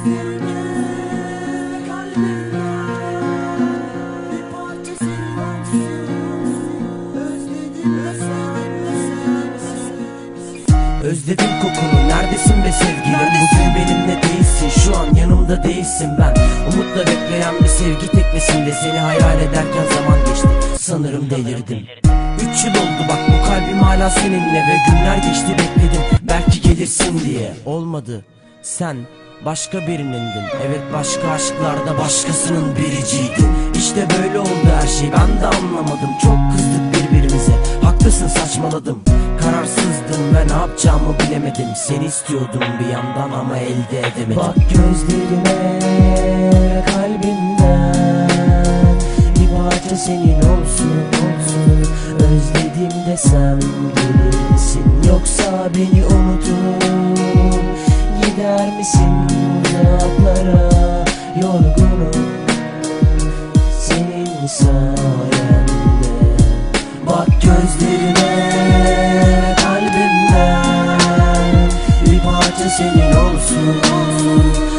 Özledim kokunu neredesin be sevgilim? Bugün benimle değilsin şu an yanımda değilsin ben. Umutla bekleyen bir sevgi teknesinde Seni hayal ederken zaman geçti. Sanırım delirdim. Üç yıl oldu bak bu kalbim hala seninle Ve günler geçti bekledim. Belki gelirsin diye. Olmadı. Sen başka birinindin Evet başka aşklarda başkasının biriciydin İşte böyle oldu her şey. Ben de anlamadım. Çok kızdık birbirimize. Haklısın saçmaladım. Kararsızdım ve ne yapacağımı bilemedim. Seni istiyordum bir yandan ama elde edemedim. Bak gözlerime kalbimden Bir parça senin olsun olsun. Özledim desem gelir misin Yoksa beni unutup gider misin uzaklara Yorgunum. Senin sayende. Bak gözlerime kalbimden. Bir parça senin olsun.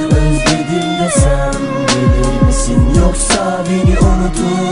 Özledim desem gelir misin? Yoksa beni unutup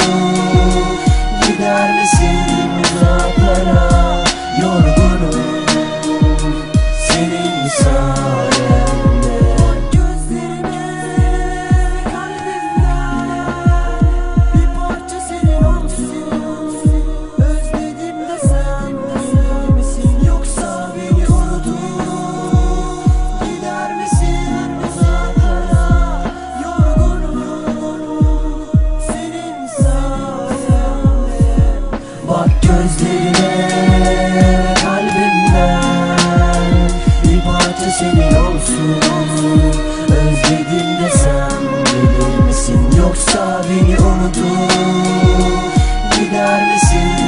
gözlerine Kalbimden bir parça Özledim de sen misin? Yoksa beni unutun Gider misin?